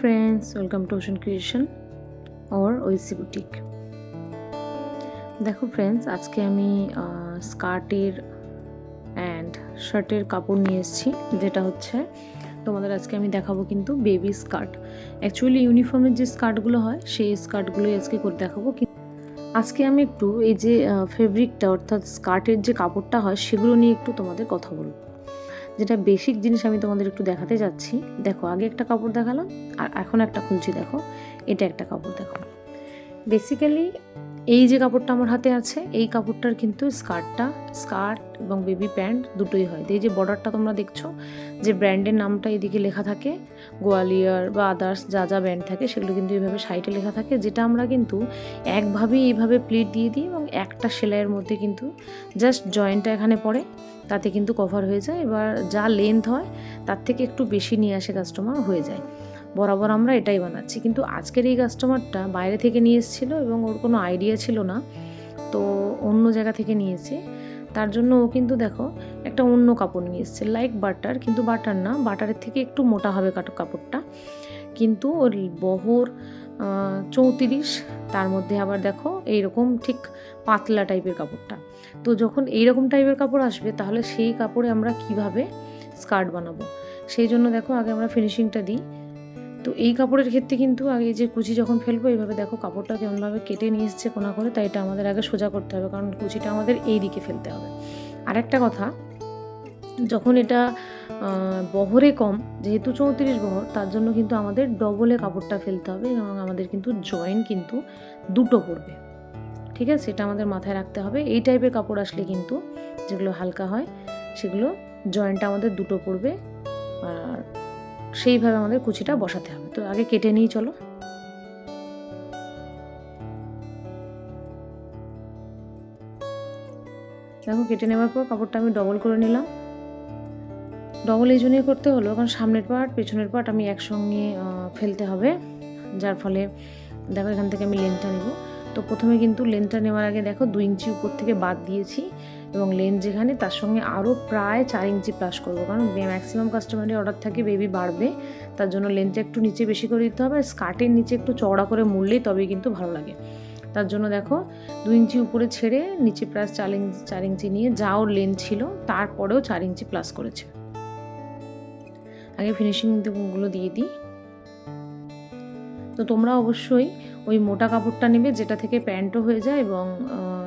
Friends welcome to ocean creation or OC boutique দেখো friends আজকে আমি স্কার্টের অ্যান্ড শার্টের কাপড় নিয়ে এসেছি, যেটা হচ্ছে তোমাদের আজকে আমি দেখাবো কিন্তু বেবি স্কার্ট অ্যাকচুয়ালি ইউনিফর্মের যে স্কার্টগুলো হয়, সেই স্কার্টগুলোই আজকে করে দেখাবো আজকে আমি একটু এই যে ফেব্রিকটা অর্থাৎ স্কার্টের যে কাপড়টা হয়, সেগুলো নিয়ে একটু তোমাদের কথা বলব। যেটা বেসিক জিনিস আমি তোমাদের একটু দেখাতে যাচ্ছি। দেখো, আগে একটা কাপড় দেখালাম, আর এখন একটা খুলছি, দেখো। এটা একটা কাপড় দেখো বেসিক্যালি এই যে কাপড়টা আমার হাতে আছে, এই কাপড়টার কিন্তু স্কার্টটা, স্কার্ট এবং বেবি প্যান্ট দুটোই হয়। এই যে বর্ডারটা তোমরা দেখছ, যে ব্র্যান্ডের নামটা এদিকে লেখা থাকে, গোয়ালিয়র বা আদার্স যা যা ব্র্যান্ড থাকে, সেগুলো কিন্তু এইভাবে সাইডে লেখা থাকে, যেটা আমরা কিন্তু একভাবেই এইভাবে প্লেট দিয়ে দিই এবং একটা সেলাইয়ের মধ্যে কিন্তু জাস্ট জয়েন্টটা এখানে পড়ে, তাতে কিন্তু কভার হয়ে যায়। এবার যা লেন্থ হয়, তার থেকে একটু বেশি নিয়ে আসে কাস্টমার হয়ে যায়। বরাবর আমরা এটাই বানাচ্ছি। কিন্তু আজকের এই কাস্টমারটা বাইরে থেকে নিয়ে এসেছিল এবং ওর কোনো আইডিয়া ছিল না, তো অন্য জায়গা থেকে নিয়েছে তার জন্য ও কিন্তু দেখো একটা অন্য কাপড় নিয়ে এসছে লাইক বাটার কিন্তু বাটার না বাটারের থেকে একটু মোটা হবে কাটো, কাপড়টা। কিন্তু ওর বহর চৌত্রিশ, তার মধ্যে আবার দেখো এইরকম ঠিক পাতলা টাইপের কাপড়টা। তো যখন এইরকম টাইপের কাপড় আসবে, তাহলে সেই কাপড়ে আমরা কীভাবে স্কার্ট বানাবো? সেই জন্য দেখো আগে আমরা ফিনিশিংটা দিই। তো এই কাপড়ের ক্ষেত্রে কিন্তু আগে যে কুচি যখন ফেলব, এইভাবে দেখো কাপড়টা কেমনভাবে কেটে নিয়ে এসছে কোনা করে, তাই এটা আমাদের আগে সোজা করতে হবে, কারণ কুচিটা আমাদের এই দিকে ফেলতে হবে। আরেকটা কথা, যখন এটা বহরে কম, যেহেতু চৌত্রিশ বহর, তার জন্য কিন্তু আমাদের ডবলে কাপড়টা ফেলতে হবে এবং আমাদের কিন্তু জয়েন্ট কিন্তু দুটো পড়বে। ঠিক আছে? এটা আমাদের মাথায় রাখতে হবে। এই টাইপের কাপড় আসলে কিন্তু যেগুলো হালকা হয়, সেগুলো জয়েন্টটা আমাদের দুটো পড়বে। আর সেইভাবে আমাদের কুচিটা বসাতে হবে। তো আগে কেটে নিই, চলো। দেখো, কেটে নেওয়ার পর কাপড়টা আমি ডবল করে নিলাম। ডবল এই জন্যই করতে হলো, কারণ সামনের পার্ট পেছনের পার্ট আমি একসঙ্গে ফেলতে হবে। যার ফলে, দেখো, এখান থেকে আমি লেন্থটা নেব। তো প্রথমে কিন্তু লেন্থটা নেওয়ার আগে দেখো, দুই ইঞ্চি উপর থেকে বাদ দিয়েছি। এবং লেন্থ যেখানে, তার সঙ্গে আরও প্রায় চার ইঞ্চি প্লাস করব। কারণ ম্যাক্সিমাম কাস্টমারের অর্ডার থাকে বেবি বাড়বে। তার জন্য লেন্থটা একটু নিচে বেশি করে দিতে হবে স্কার্টের নিচে একটু চওড়া করে মুড়লেই তবেই কিন্তু ভালো লাগে। তার জন্য দেখো, দু ইঞ্চি উপরে ছেড়ে নিচে প্লাস চার ইঞ্চি চার ইঞ্চি নিয়ে যা ওর লেন্থ ছিল, তারপরেও চার ইঞ্চি প্লাস করেছে। আগে ফিনিশিংগুলো দিয়ে দিই। তো তোমরা অবশ্যই ওই মোটা কাপড়টা নেবে, যেটা থেকে প্যান্টও হয়ে যায় এবং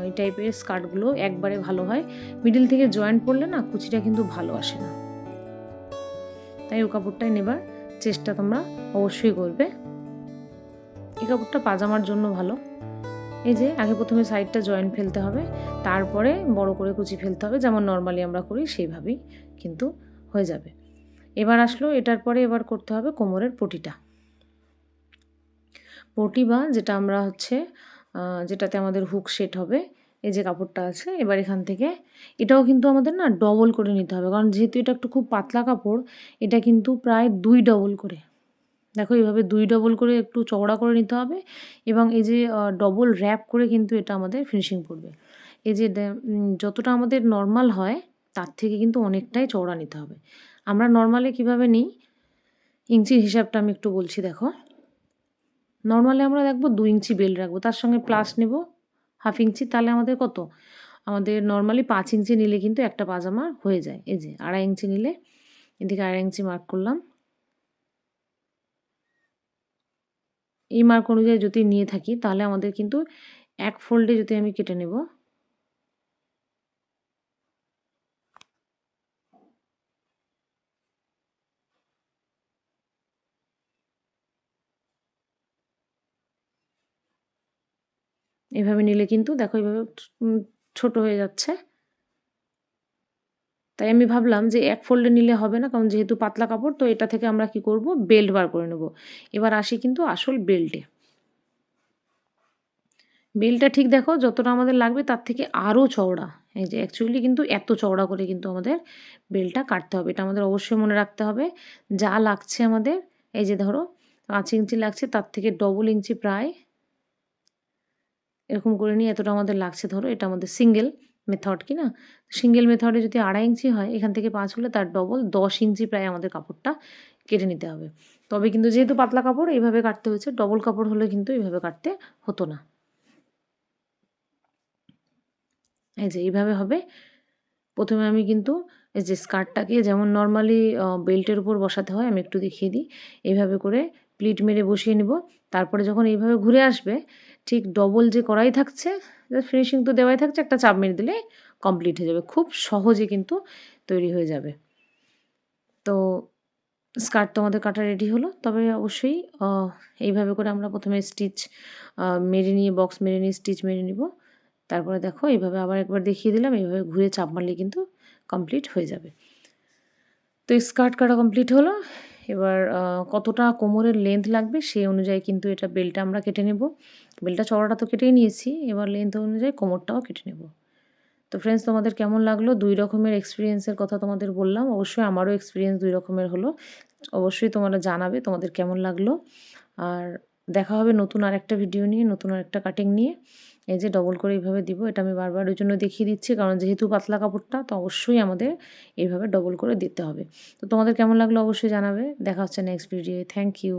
এই টাইপের স্কার্টগুলো একবারে ভালো হয়। মিডিল থেকে জয়েন্ট পড়লে না কুচিটা কিন্তু ভালো আসে না। তাই ও কাপড়টাই নেবার চেষ্টা তোমরা অবশ্যই করবে। এই কাপড়টা পাজামার জন্য ভালো। এই যে আগে প্রথমে সাইডটা জয়েন্ট ফেলতে হবে, তারপরে বড় করে কুচি ফেলতে হবে, যেমন নর্মালি আমরা করি সেইভাবেই কিন্তু হয়ে যাবে। এবার আসলো, এটার পরে এবার করতে হবে কোমরের পটিটা। পটি বা যেটা আমরা হচ্ছে যেটাতে আমাদের হুক সেট হবে, এই যে কাপড়টা আছে, এবার এখান থেকে এটাও কিন্তু আমাদের না ডবল করে নিতে হবে। কারণ যেহেতু এটা একটু খুব পাতলা কাপড়, এটা কিন্তু প্রায় দুই ডবল করে। দেখো এইভাবে দুই ডবল করে একটু চওড়া করে নিতে হবে এবং এই যে ডবল র্যাপ করে কিন্তু এটা আমাদের ফিনিশিং পড়বে। এই যে যতটা আমাদের নর্মাল হয়, তার থেকে কিন্তু অনেকটাই চওড়া নিতে হবে। আমরা নর্মালে কীভাবে নিই? ইঞ্চির হিসাবটা আমি একটু বলছি, দেখো। নর্মালি আমরা দেখব দু ইঞ্চি বেল রাখব। তার সঙ্গে প্লাস নেব হাফ ইঞ্চি তাহলে আমাদের কত? আমাদের নর্মালি পাঁচ ইঞ্চি নিলে কিন্তু একটা পাজামা হয়ে যায়। এই যে আড়াই ইঞ্চি নিলে এদিকে আড়াই ইঞ্চি মার্ক করলাম। এই মার্ক অনুযায়ী যদি নিয়ে থাকি তাহলে আমাদের কিন্তু এক ফোল্ডে যদি আমি কেটে নেব এভাবে নিলে কিন্তু দেখো এইভাবে উম, ছোট হয়ে যাচ্ছে। তাই আমি ভাবলাম যে এক ফোল্ডে নিলে হবে না কারণ যেহেতু পাতলা কাপড় তো এটা থেকে আমরা কি করব? বেল্ট বার করে নেব। এবার আসি কিন্তু আসল বেল্টে বেলটা ঠিক দেখো যতটা আমাদের লাগবে তার থেকে আরও চওড়া। এই যে অ্যাকচুয়ালি কিন্তু এত চওড়া করে কিন্তু আমাদের বেলটা কাটতে হবে। এটা আমাদের অবশ্যই মনে রাখতে হবে। যা লাগছে আমাদের এই যে ধরো পাঁচ ইঞ্চি লাগছে তার থেকে ডবল ইঞ্চি প্রায় এরকম করে নিয়ে এতটা আমাদের লাগছে, ধরো এটা আমাদের সিঙ্গেল মেথড কি না সিঙ্গেল মেথডে যদি আড়াই ইঞ্চি হয়, এখান থেকে পাঁচ হলে তার ডবল দশ ইঞ্চি প্রায় আমাদের কাপড়টা কেটে নিতে হবে। তবে কিন্তু যেহেতু পাতলা কাপড়, এইভাবে কাটতে হয়েছে ডবল কাপড় হলে কিন্তু এইভাবে কাটতে হতো না। এই যে এইভাবে হবে। প্রথমে আমি কিন্তু এই যে স্কার্টটাকে যেমন নর্মালি বেল্টের উপর বসাতে হয়, আমি একটু দেখিয়ে দিই। এইভাবে করে প্লিট মেরে বসিয়ে নিব। তারপরে যখন এইভাবে ঘুরে আসবে ঠিক ডবল যে করাই থাকছে ফিনিশিং তো দেওয়াই থাকছে, একটা চাপ মেরে দিলে কমপ্লিট হয়ে যাবে। খুব সহজে কিন্তু তৈরি হয়ে যাবে। তো স্কার্ট তো আমাদের কাটা রেডি হলো। তবে অবশ্যই এইভাবে করে আমরা প্রথমে স্টিচ মেরে নিয়ে বক্স মেরে নিয়ে স্টিচ মেরে নিব। তারপরে দেখো, এইভাবে আবার একবার দেখিয়ে দিলাম, এইভাবে ঘুরে চাপ মারলে কিন্তু কমপ্লিট হয়ে যাবে। তো স্কার্ট কাটা কমপ্লিট হলো। এবার কতটা কোমরের লেন্থ লাগবে সেই অনুযায়ী কিন্তু এটা বেলটা আমরা কেটে নেব। বেলটা চড়াটা তো কেটেই নিয়েছি, এবার লেন্থ অনুযায়ী কোমরটাও কেটে নেব। তো ফ্রেন্ডস তোমাদের কেমন লাগল? দুই রকমের এক্সপিরিয়েন্সের কথা তোমাদের বললাম, অবশ্যই আমারও এক্সপিরিয়েন্স দুই রকমের হলো। অবশ্যই তোমরা জানাবে তোমাদের কেমন লাগল। আর দেখা হবে নতুন আরেকটা ভিডিও নিয়ে, নতুন আরেকটা কাটিং নিয়ে। এই যে ডবল করে এইভাবে দিব, এটা আমি বারবার ওই জন্য দেখিয়ে দিচ্ছি, কারণ যেহেতু পাতলা কাপড়টা, তো অবশ্যই আমাদের এইভাবে ডবল করে দিতে হবে। তো তোমাদের কেমন লাগল অবশ্যই জানাবে। দেখা হচ্ছে নেক্সট ভিডিও থ্যাংক ইউ